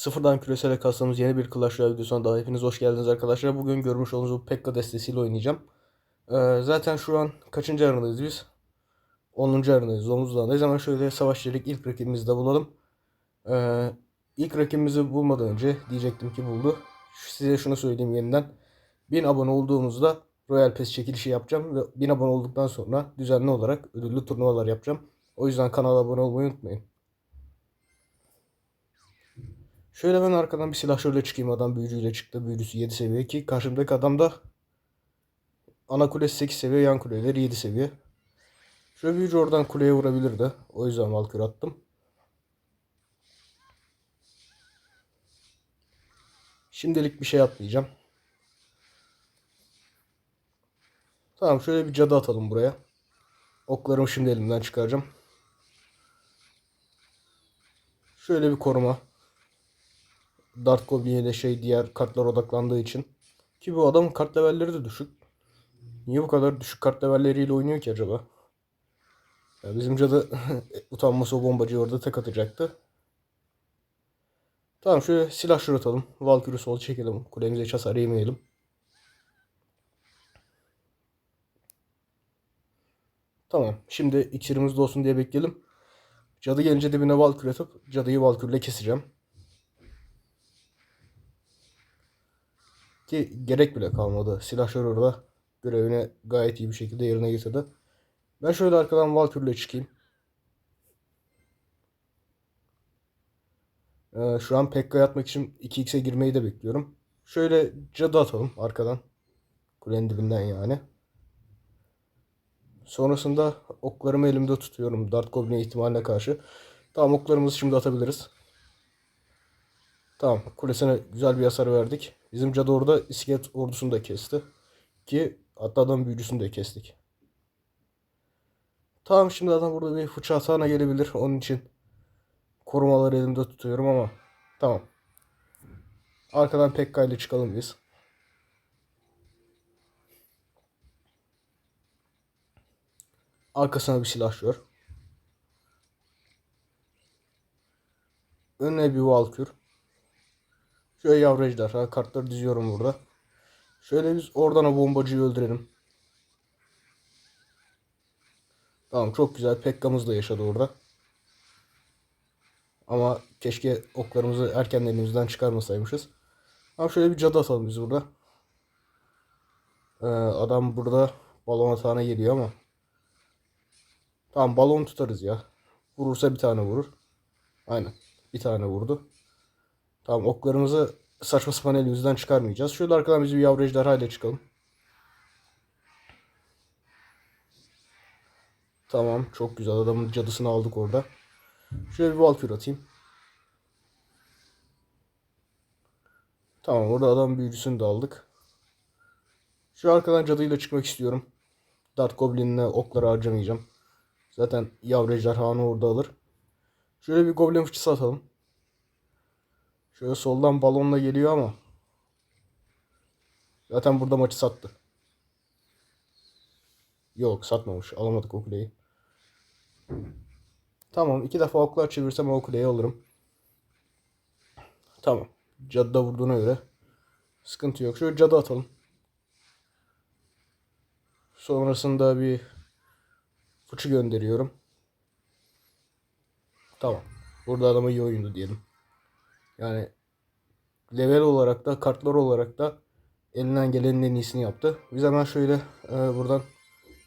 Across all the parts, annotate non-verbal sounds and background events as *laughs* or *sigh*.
Sıfırdan küresele kastığımız yeni bir Clash Royale videosuna daha hepiniz hoş geldiniz arkadaşlar. Bugün görmüş olduğunuz bu Pekka destesiyle oynayacağım. Ee, zaten şu an kaçıncı arenadayız biz? 10. arenadayız. Omuzdağ'dayız ama şöyle savaş dedik ilk rakibimizi de bulalım. Ee, ilk rakibimizi bulmadan önce diyecektim ki buldu. Size şunu söyleyeyim yeniden. 1000 abone olduğumuzda Royal Pass çekilişi yapacağım ve 1000 abone olduktan sonra düzenli olarak ödüllü turnuvalar yapacağım. O yüzden kanala abone olmayı unutmayın. Şöyle ben arkadan bir silahşörle çıkayım. Adam büyücüyle çıktı. Büyücüsü 7 seviye ki karşımdaki adam da ana kulesi 8 seviye, yan kuleleri 7 seviye. Şöyle büyücü oradan kuleye vurabilirdi. O yüzden Valkyrie attım. Şimdilik bir şey atmayacağım. Tamam şöyle bir cadı atalım buraya. Oklarımı şimdi elimden çıkaracağım. Şöyle bir koruma. Dart Goblin ile şey diğer kartlar odaklandığı için. Ki bu adamın kart levelleri de düşük. Niye bu kadar düşük kart levelleriyle oynuyor ki acaba? Ya bizim cadı *laughs* utanması o bombacıyı orada tek atacaktı. Tamam şöyle silah şuratalım. Valkyrie sol çekelim. Kulemize hiç hasar yemeyelim. Tamam. Şimdi iksirimiz de olsun diye bekleyelim. Cadı gelince dibine Valkyrie atıp cadıyı Valkyrie ile keseceğim. Ki gerek bile kalmadı. Silahşör orada görevini gayet iyi bir şekilde yerine getirdi. Ben şöyle arkadan Valkyrie ile çıkayım. Ee, şu an Pekka'ya atmak için 2x'e girmeyi de bekliyorum. Şöyle cadı atalım arkadan. Kulenin dibinden yani. Sonrasında oklarımı elimde tutuyorum. Dart Goblin ihtimaline karşı. Tamam oklarımızı şimdi atabiliriz. Tamam kulesine güzel bir hasar verdik. Bizim cadı orada iskelet ordusunu da kesti. Ki hatta adam büyücüsünü de kestik. Tamam şimdi adam burada bir fıçı hatana gelebilir. Onun için korumaları elimde tutuyorum ama tamam. Arkadan Pekka ile çıkalım biz. Arkasına bir silahşör. Önüne bir valkür. Şöyle yavru ejderha kartları diziyorum burada. Şöyle biz oradan o bombacıyı öldürelim. Tamam çok güzel. Pekka'mız da yaşadı orada. Ama keşke oklarımızı erken elimizden çıkarmasaymışız. Ama şöyle bir cadı atalım biz burada. Ee, adam burada balon atağına geliyor ama. Tamam balon tutarız ya. Vurursa bir tane vurur. Aynen. Bir tane vurdu. Tamam oklarımızı saçma sapan elimizden çıkarmayacağız. Şöyle arkadan biz bir yavru ejderha ile çıkalım. Tamam çok güzel adamın cadısını aldık orada. Şöyle bir Valkyrie atayım. Tamam orada adam büyücüsünü de aldık. Şu arkadan cadıyla çıkmak istiyorum. Dart Goblin'le okları harcamayacağım. Zaten yavru ejderhanı orada alır. Şöyle bir Goblin fıçısı atalım. Şöyle soldan balonla geliyor ama. Zaten burada maçı sattı. Yok satmamış. Alamadık o kuleyi. Tamam. iki defa oklar çevirsem o kuleyi alırım. Tamam. Cadı da vurduğuna göre. Sıkıntı yok. Şöyle cadı atalım. Sonrasında bir fıçı gönderiyorum. Tamam. Burada adama iyi oyundu diyelim. Yani level olarak da kartlar olarak da elinden gelenin en iyisini yaptı. Biz hemen şöyle e, buradan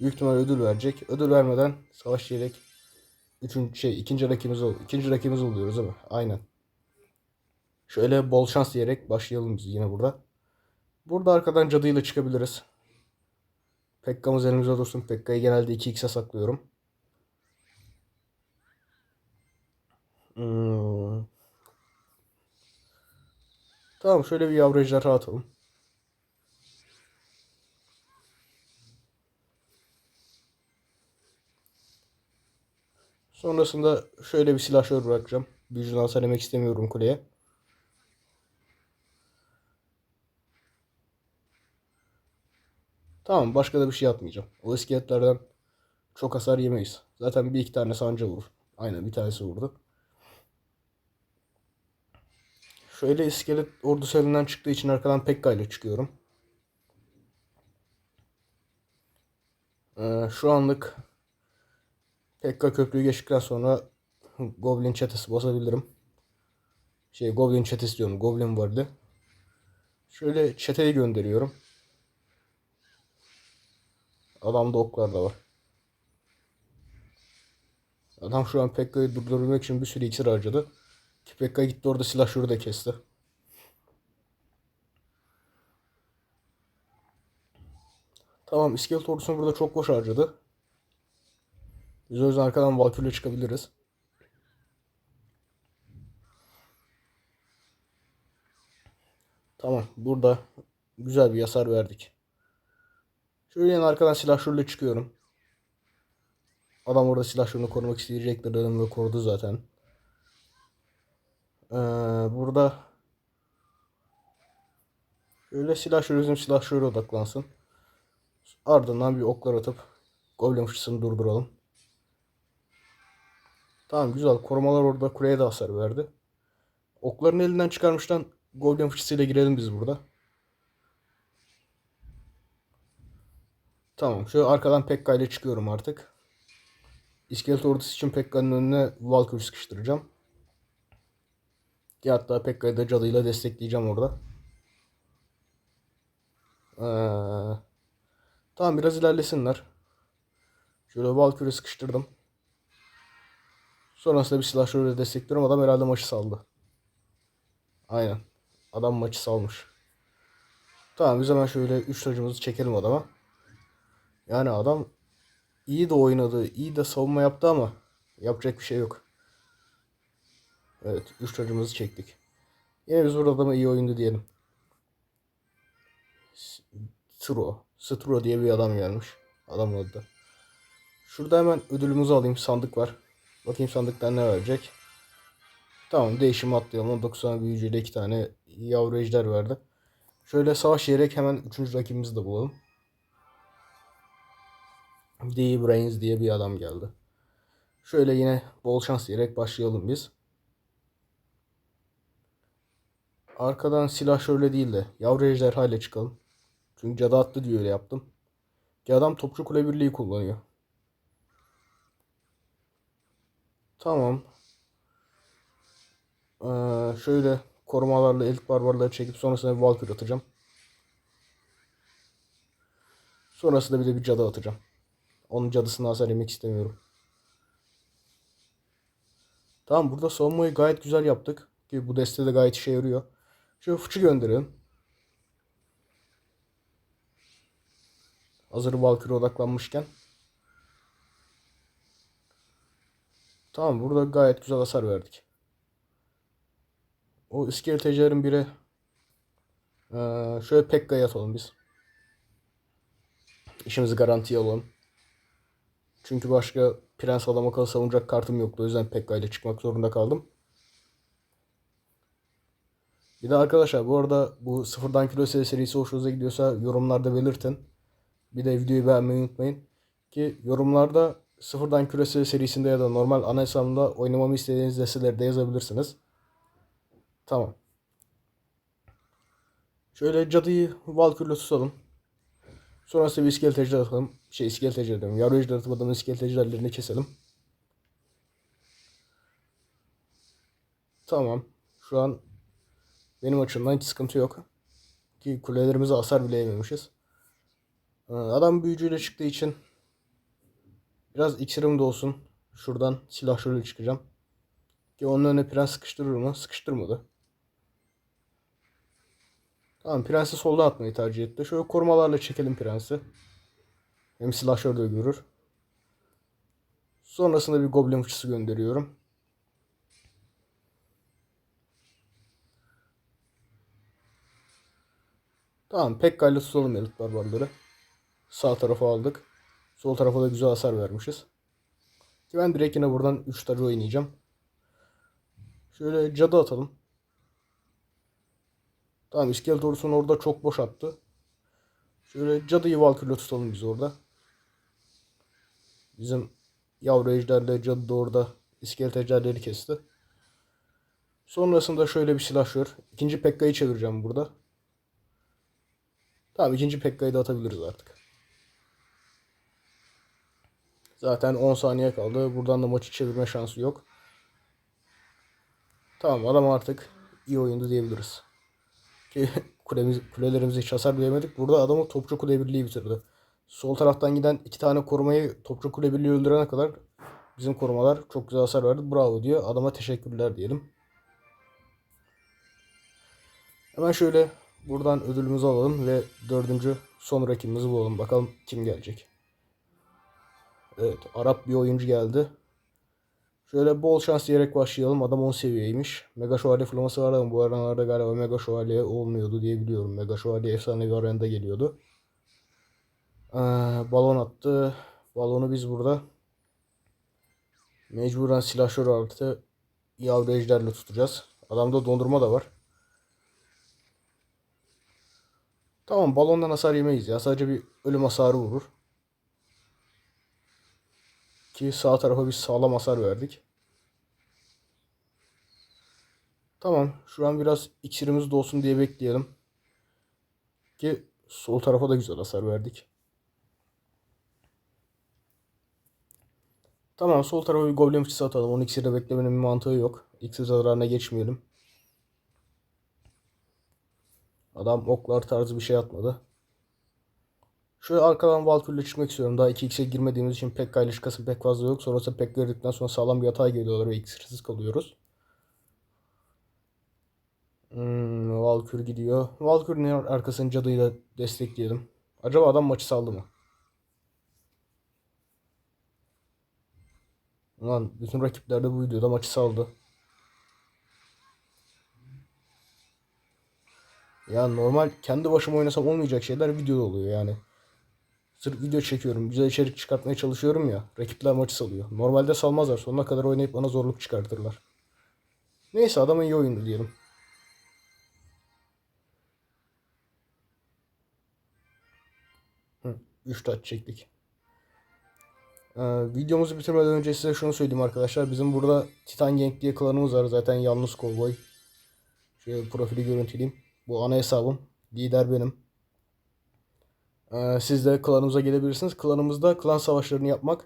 büyük ihtimal ödül verecek. Ödül vermeden savaş diyerek üçüncü şey ikinci rakibimiz ol ikinci rakibimiz oluyoruz ama aynen. Şöyle bol şans diyerek başlayalım biz yine burada. Burada arkadan cadıyla çıkabiliriz. Pekka'mız elimizde dursun. Pekka'yı genelde 2x'e saklıyorum. Hmm. Tamam şöyle bir yavru atalım. Sonrasında şöyle bir silahşör bırakacağım. Büyücüden hasar istemiyorum kuleye. Tamam başka da bir şey atmayacağım. O iskeletlerden çok hasar yemeyiz. Zaten bir iki tane sanca vurur. Aynen bir tanesi vurdu. Şöyle iskelet ordusu elinden çıktığı için arkadan Pekka ile çıkıyorum. Ee, şu anlık Pekka köprüyü geçtikten sonra Goblin çetesi bozabilirim. Şey Goblin çetesi diyorum. Goblin vardı. Şöyle çeteyi gönderiyorum. Adamda oklar da var. Adam şu an Pekka'yı durdurmak için bir sürü iksir harcadı. Ki Pekka gitti orada silah şurada kesti. Tamam iskelet ordusunu burada çok boş harcadı. Biz o yüzden arkadan Valkyrie'yle çıkabiliriz. Tamam burada güzel bir yasar verdik. Şöyle arkadan silah şuruyla çıkıyorum. Adam orada silah şurunu korumak isteyecektir dedim ve korudu zaten. Ee, burada şöyle silah şuru bizim şuraya odaklansın. Ardından bir oklar atıp Goblin fıçısını durduralım. Tamam güzel. Korumalar orada kuleye de hasar verdi. Okların elinden çıkarmıştan Goblin fıçısıyla girelim biz burada. Tamam. Şöyle arkadan Pekka ile çıkıyorum artık. İskelet ordusu için Pekka'nın önüne Valkyrie sıkıştıracağım. Ki hatta Pekka'yı da cadıyla destekleyeceğim orada. Ee, tamam biraz ilerlesinler. Şöyle Valkyrie sıkıştırdım. Sonrasında bir silah şöyle destekliyorum. Adam herhalde maçı saldı. Aynen. Adam maçı salmış. Tamam biz hemen şöyle 3 tacımızı çekelim adama. Yani adam iyi de oynadı, iyi de savunma yaptı ama yapacak bir şey yok. Evet, 3 tacımızı çektik. Yine biz burada adama iyi oyundu diyelim. Stro. Stro diye bir adam gelmiş. Adamın adı da. Şurada hemen ödülümüzü alayım. Sandık var. Bakayım sandıktan ne verecek. Tamam değişim atlayalım. 90 büyücüyle iki tane yavru ejder verdi. Şöyle savaş yiyerek hemen üçüncü rakibimizi de bulalım. D Brains diye bir adam geldi. Şöyle yine bol şans diyerek başlayalım biz. Arkadan silah şöyle değil de yavru ejderha ile çıkalım. Çünkü cadı attı diye öyle yaptım. Ki adam topçu kule birliği kullanıyor. Tamam. Ee, şöyle korumalarla elit barbarları çekip sonrasında bir Valkyrie atacağım. Sonrasında bir de bir cadı atacağım. Onun cadısına hasar yemek istemiyorum. Tamam burada savunmayı gayet güzel yaptık. Ki bu deste de gayet işe yarıyor. Şöyle fıçı gönderelim. Hazır Valkyrie odaklanmışken. Tamam burada gayet güzel hasar verdik. O iskeletecilerin biri ee, şöyle Pekka'ya atalım biz. İşimizi garantiye alalım. Çünkü başka prens adam akıllı savunacak kartım yoktu. O yüzden Pekka ile çıkmak zorunda kaldım. Bir de arkadaşlar bu arada bu sıfırdan kilo serisi hoşunuza gidiyorsa yorumlarda belirtin. Bir de videoyu beğenmeyi unutmayın. Ki yorumlarda sıfırdan küresel serisinde ya da normal ana hesabımda oynamamı istediğiniz desteleri de yazabilirsiniz. Tamam. Şöyle cadıyı Valkyrie'le tutalım. Sonrasında bir iskelet ejder atalım. Şey iskelet ejder diyorum. Yavru ejder atıp iskelet ejderlerini keselim. Tamam. Şu an benim açımdan hiç sıkıntı yok. Ki kulelerimize hasar bile yememişiz. Ee, Adam büyücüyle çıktığı için biraz iksirim de olsun. Şuradan silah şöyle çıkacağım. Ki onun önüne prens sıkıştırır mı? Sıkıştırmadı. Tamam prensi soldan atmayı tercih etti. Şöyle korumalarla çekelim prensi. Hem silah şöyle görür. Sonrasında bir goblin fıçısı gönderiyorum. Tamam Pekka ile tutalım elit barbarları. Sağ tarafa aldık. Sol tarafa da güzel hasar vermişiz. Ki ben direkt yine buradan 3 tacı oynayacağım. Şöyle cadı atalım. Tamam iskelet ordusunu orada çok boş attı. Şöyle cadıyı Valkyrie'le tutalım biz orada. Bizim yavru ejderle cadı da orada iskelet ejderleri kesti. Sonrasında şöyle bir silahşör. İkinci Pekka'yı çevireceğim burada. Tamam ikinci Pekka'yı da atabiliriz artık. Zaten 10 saniye kaldı. Buradan da maçı çevirme şansı yok. Tamam adam artık iyi oyundu diyebiliriz. Ki *laughs* kulemiz, kulelerimize hiç hasar veremedik. Burada adamı Topçu Kule Birliği bitirdi. Sol taraftan giden iki tane korumayı Topçu Kule Birliği öldürene kadar bizim korumalar çok güzel hasar verdi. Bravo diyor. Adama teşekkürler diyelim. Hemen şöyle buradan ödülümüzü alalım ve dördüncü son rakibimizi bulalım. Bakalım kim gelecek. Evet Arap bir oyuncu geldi. Şöyle bol şans diyerek başlayalım. Adam 10 seviyeymiş. Mega Şövalye fırlaması var ama bu aralarda galiba Mega Şövalye olmuyordu diye biliyorum. Mega Şövalye efsanevi aranda geliyordu. Ee, balon attı. Balonu biz burada mecburen silahşör artı yavru ejderle tutacağız. Adamda dondurma da var. Tamam balondan hasar yemeyiz ya. Sadece bir ölüm hasarı vurur. Ki sağ tarafa bir sağlam hasar verdik. Tamam. Şu an biraz iksirimiz dolsun diye bekleyelim. Ki sol tarafa da güzel hasar verdik. Tamam sol tarafa bir goblin fıçısı atalım. Onun iksirde beklemenin bir mantığı yok. İksir zararına geçmeyelim. Adam oklar tarzı bir şey atmadı. Şöyle arkadan Valkyrie'yle çıkmak istiyorum. Daha 2x'e girmediğimiz için pek kaylaşkası pek fazla yok. Sonrasında pek girdikten sonra sağlam bir hata geliyorlar ve iksirsiz kalıyoruz. Hmm, Valkyrie gidiyor. Valkyrie'nin arkasını cadıyla destekleyelim. Acaba adam maçı saldı mı? Ulan bütün rakipler de bu videoda maçı saldı. Ya normal kendi başıma oynasam olmayacak şeyler videoda oluyor yani. Sırf video çekiyorum, güzel içerik çıkartmaya çalışıyorum ya. Rakipler maçı salıyor. Normalde salmazlar. Sonuna kadar oynayıp bana zorluk çıkartırlar. Neyse adam iyi oyundu diyelim. Hı, 3 taç çektik. Ee, videomuzu bitirmeden önce size şunu söyleyeyim arkadaşlar. Bizim burada Titan Gang diye klanımız var. Zaten yalnız kovboy. Şöyle profili görüntüleyeyim. Bu ana hesabım. Lider benim. Ee, siz de klanımıza gelebilirsiniz. Klanımızda klan savaşlarını yapmak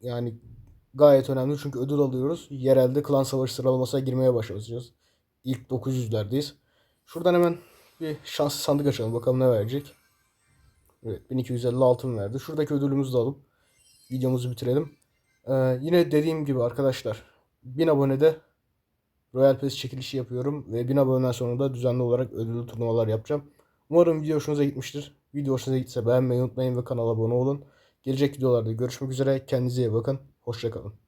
yani gayet önemli. Çünkü ödül alıyoruz. Yerelde klan savaşı sıralamasına girmeye başlayacağız. İlk 900'lerdeyiz. Şuradan hemen bir şanslı sandık açalım. Bakalım ne verecek. Evet 1250 altın verdi. Şuradaki ödülümüzü de alıp videomuzu bitirelim. Ee, yine dediğim gibi arkadaşlar 1000 abonede Royal Pass çekilişi yapıyorum ve 1000 aboneden sonra da düzenli olarak ödüllü turnuvalar yapacağım. Umarım video hoşunuza gitmiştir. Video hoşunuza gitse beğenmeyi unutmayın ve kanala abone olun. Gelecek videolarda görüşmek üzere. Kendinize iyi bakın. Hoşçakalın.